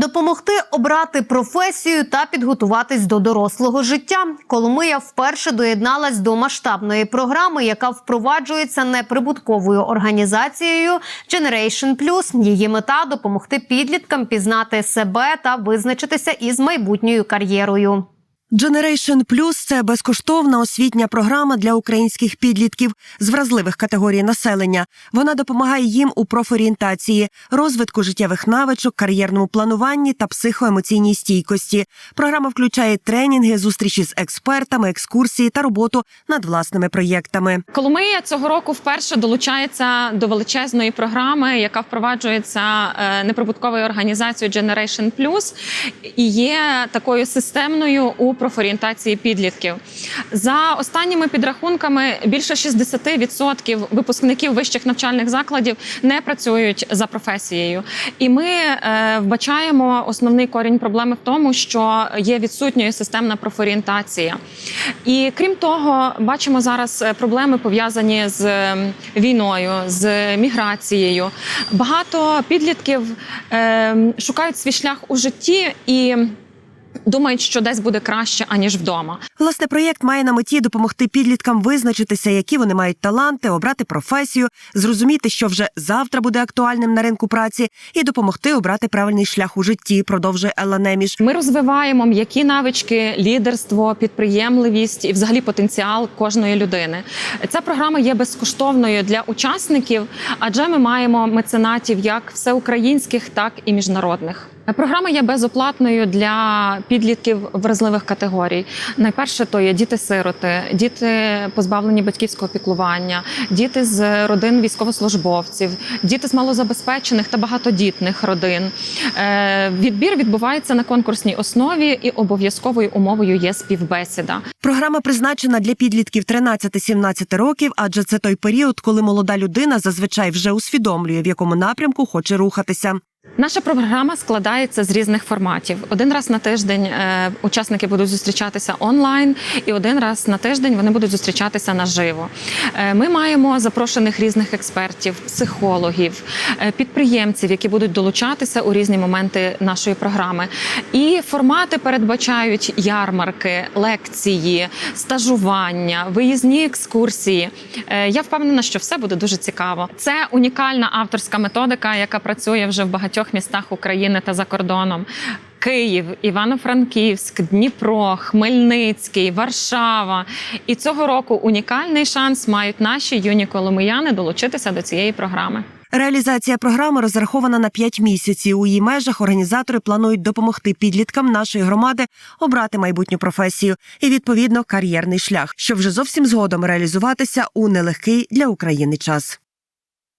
Допомогти обрати професію та підготуватись до дорослого життя. Коломия вперше доєдналась до масштабної програми, яка впроваджується неприбутковою організацією Generation Plus. Її мета допомогти підліткам пізнати себе та визначитися із майбутньою кар'єрою. Generation Plus – це безкоштовна освітня програма для українських підлітків з вразливих категорій населення. Вона допомагає їм у профорієнтації, розвитку життєвих навичок, кар'єрному плануванні та психоемоційній стійкості. Програма включає тренінги, зустрічі з експертами, екскурсії та роботу над власними проєктами. Коломия цього року вперше долучається до величезної програми, яка впроваджується е, неприбутковою організацією Generation Plus і є такою системною у профорієнтації підлітків. За останніми підрахунками, більше 60% випускників вищих навчальних закладів не працюють за професією. І ми е, вбачаємо основний корінь проблеми в тому, що є відсутньою системна профорієнтація. І крім того, бачимо зараз е, проблеми пов'язані з ем, війною, з міграцією. Багато підлітків е, шукають свій шлях у житті і думають, що десь буде краще аніж вдома. Власне, проєкт має на меті допомогти підліткам визначитися, які вони мають таланти, обрати професію, зрозуміти, що вже завтра буде актуальним на ринку праці, і допомогти обрати правильний шлях у житті. Продовжує Елла Неміш. Ми розвиваємо м'які навички, лідерство, підприємливість і взагалі потенціал кожної людини. Ця програма є безкоштовною для учасників, адже ми маємо меценатів як всеукраїнських, так і міжнародних. Програма є безоплатною для підлітків вразливих категорій. Найперше то є діти-сироти, діти позбавлені батьківського піклування, діти з родин військовослужбовців, діти з малозабезпечених та багатодітних родин. Е, Відбір відбувається на конкурсній основі, і обов'язковою умовою є співбесіда. Програма призначена для підлітків 13-17 років, адже це той період, коли молода людина зазвичай вже усвідомлює, в якому напрямку хоче рухатися. Наша програма складається з різних форматів. Один раз на тиждень е, учасники будуть зустрічатися онлайн, і один раз на тиждень вони будуть зустрічатися наживо. Е, ми маємо запрошених різних експертів, психологів, е, підприємців, які будуть долучатися у різні моменти нашої програми. І формати передбачають ярмарки, лекції, стажування, виїзні екскурсії. Я впевнена, що все буде дуже цікаво. Це унікальна авторська методика, яка працює вже в багатьох містах України та за кордоном. Київ, Івано-Франківськ, Дніпро, Хмельницький, Варшава. І цього року унікальний шанс мають наші юні коломияни долучитися до цієї програми. Реалізація програми розрахована на 5 місяців. У її межах організатори планують допомогти підліткам нашої громади обрати майбутню професію і відповідно кар'єрний шлях, щоб вже зовсім згодом реалізуватися у нелегкий для України час.